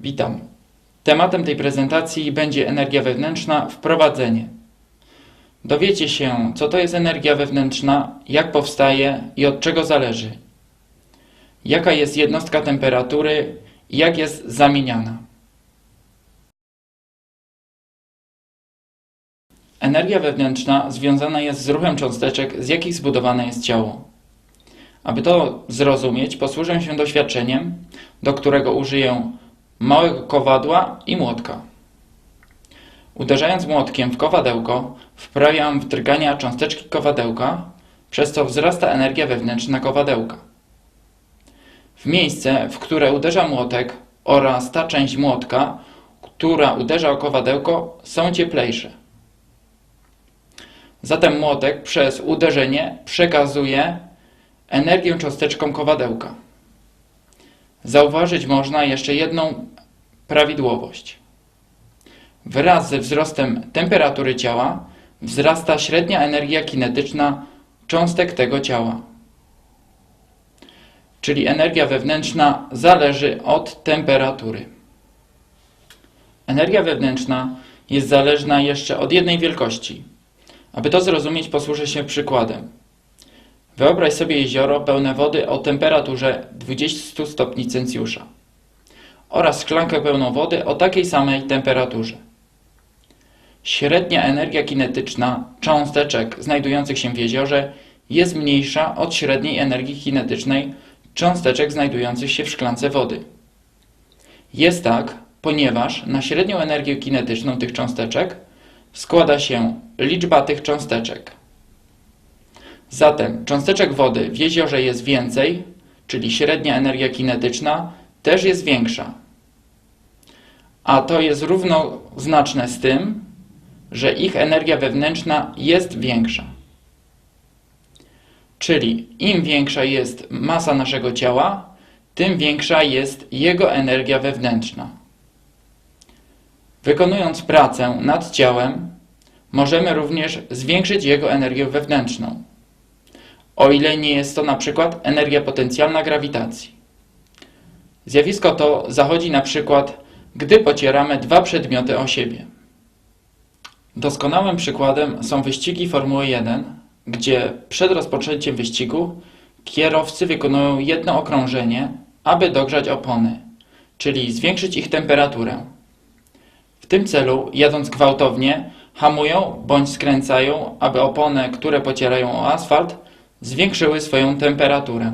Witam. Tematem tej prezentacji będzie energia wewnętrzna wprowadzenie. Dowiecie się, co to jest energia wewnętrzna, jak powstaje i od czego zależy. Jaka jest jednostka temperatury i jak jest zamieniana. Energia wewnętrzna związana jest z ruchem cząsteczek, z jakich zbudowane jest ciało. Aby to zrozumieć, posłużę się doświadczeniem, do którego użyję małego kowadła i młotka. Uderzając młotkiem w kowadełko, wprawiam w drgania cząsteczki kowadełka, przez co wzrasta energia wewnętrzna kowadełka. W miejsce, w które uderza młotek oraz ta część młotka, która uderza o kowadełko, są cieplejsze. Zatem młotek przez uderzenie przekazuje energię cząsteczkom kowadełka. Zauważyć można jeszcze jedną prawidłowość. Wraz ze wzrostem temperatury ciała wzrasta średnia energia kinetyczna cząstek tego ciała. Czyli energia wewnętrzna zależy od temperatury. Energia wewnętrzna jest zależna jeszcze od jednej wielkości. Aby to zrozumieć, posłużę się przykładem. Wyobraź sobie jezioro pełne wody o temperaturze 20 stopni Celsjusza oraz szklankę pełną wody o takiej samej temperaturze. Średnia energia kinetyczna cząsteczek znajdujących się w jeziorze jest mniejsza od średniej energii kinetycznej cząsteczek znajdujących się w szklance wody. Jest tak, ponieważ na średnią energię kinetyczną tych cząsteczek składa się liczba tych cząsteczek. Zatem cząsteczek wody w jeziorze jest więcej, czyli średnia energia kinetyczna też jest większa. A to jest równoznaczne z tym, że ich energia wewnętrzna jest większa. Czyli im większa jest masa naszego ciała, tym większa jest jego energia wewnętrzna. Wykonując pracę nad ciałem, możemy również zwiększyć jego energię wewnętrzną o ile nie jest to na przykład energia potencjalna grawitacji. Zjawisko to zachodzi na przykład, gdy pocieramy dwa przedmioty o siebie. Doskonałym przykładem są wyścigi Formuły 1, gdzie przed rozpoczęciem wyścigu kierowcy wykonują jedno okrążenie, aby dogrzać opony, czyli zwiększyć ich temperaturę. Tym celu, jadąc gwałtownie, hamują bądź skręcają, aby opony, które pocierają o asfalt, zwiększyły swoją temperaturę.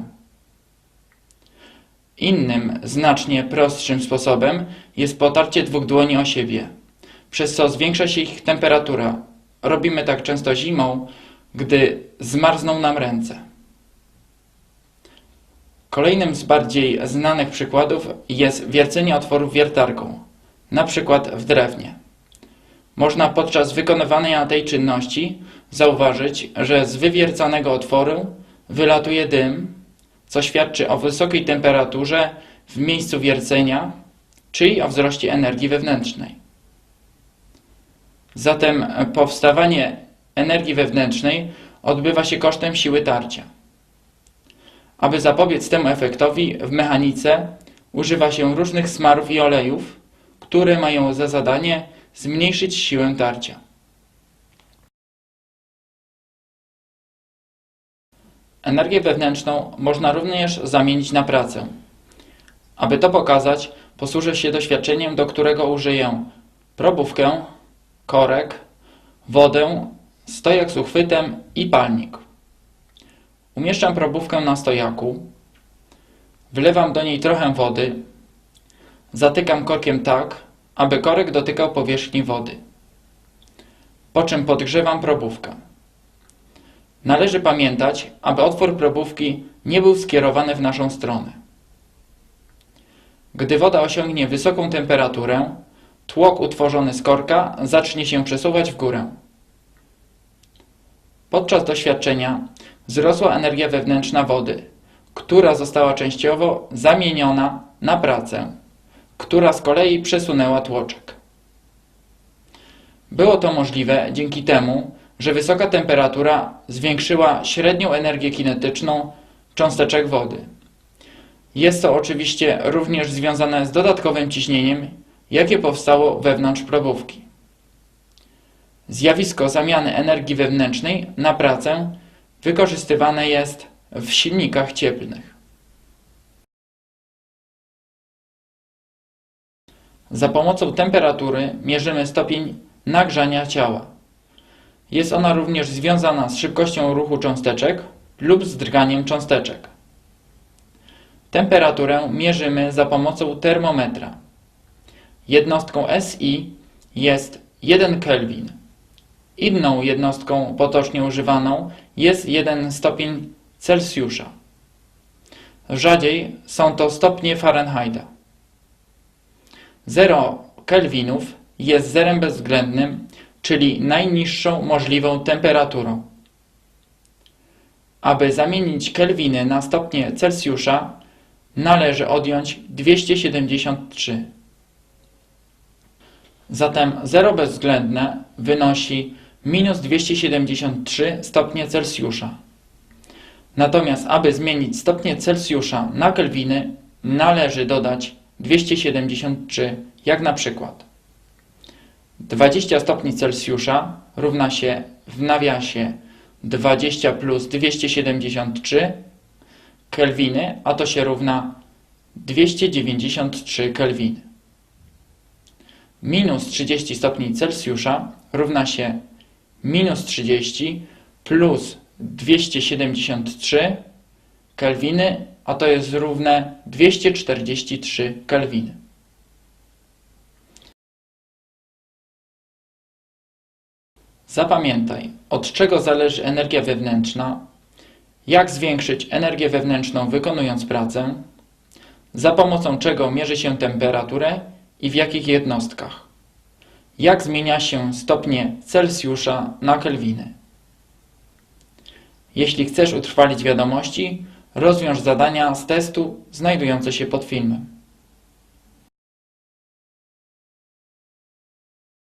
Innym, znacznie prostszym sposobem jest potarcie dwóch dłoni o siebie, przez co zwiększa się ich temperatura. Robimy tak często zimą, gdy zmarzną nam ręce. Kolejnym z bardziej znanych przykładów jest wiercenie otworów wiertarką, na przykład w drewnie. Można podczas wykonywania tej czynności zauważyć, że z wywiercanego otworu wylatuje dym, co świadczy o wysokiej temperaturze w miejscu wiercenia, czyli o wzroście energii wewnętrznej. Zatem powstawanie energii wewnętrznej odbywa się kosztem siły tarcia. Aby zapobiec temu efektowi, w mechanice używa się różnych smarów i olejów, które mają za zadanie zmniejszyć siłę tarcia. Energię wewnętrzną można również zamienić na pracę. Aby to pokazać, posłużę się doświadczeniem, do którego użyję probówkę, korek, wodę, stojak z uchwytem i palnik. Umieszczam probówkę na stojaku, wlewam do niej trochę wody, zatykam korkiem tak, aby korek dotykał powierzchni wody. Po czym podgrzewam probówkę. Należy pamiętać, aby otwór probówki nie był skierowany w naszą stronę. Gdy woda osiągnie wysoką temperaturę, tłok utworzony z korka zacznie się przesuwać w górę. Podczas doświadczenia wzrosła energia wewnętrzna wody, która została częściowo zamieniona na pracę, która z kolei przesunęła tłoczek. Było to możliwe dzięki temu, że wysoka temperatura zwiększyła średnią energię kinetyczną cząsteczek wody. Jest to oczywiście również związane z dodatkowym ciśnieniem, jakie powstało wewnątrz probówki. Zjawisko zamiany energii wewnętrznej na pracę wykorzystywane jest w silnikach cieplnych. Za pomocą temperatury mierzymy stopień nagrzania ciała. Jest ona również związana z szybkością ruchu cząsteczek lub z drganiem cząsteczek. Temperaturę mierzymy za pomocą termometra. Jednostką SI jest 1 Kelvin. Inną jednostką potocznie używaną jest 1 stopień Celsjusza. Rzadziej są to stopnie Fahrenheita. 0 kelwinów jest zerem bezwzględnym, czyli najniższą możliwą temperaturą. Aby zamienić kelwiny na stopnie Celsjusza, należy odjąć 273. Zatem 0 bezwzględne wynosi minus 273 stopnie Celsjusza. Natomiast aby zmienić stopnie Celsjusza na kelwiny, należy dodać 273, jak na przykład 20 stopni Celsjusza równa się w nawiasie 20 plus 273 kelwiny, a to się równa 293 kelwiny. Minus 30 stopni Celsjusza równa się minus 30 plus 273 kelwiny, a to jest równe 243 kelwiny. Zapamiętaj, od czego zależy energia wewnętrzna, jak zwiększyć energię wewnętrzną wykonując pracę, za pomocą czego mierzy się temperaturę i w jakich jednostkach, jak zmienia się stopnie Celsjusza na kelwiny. Jeśli chcesz utrwalić wiadomości, rozwiąż zadania z testu znajdujące się pod filmem.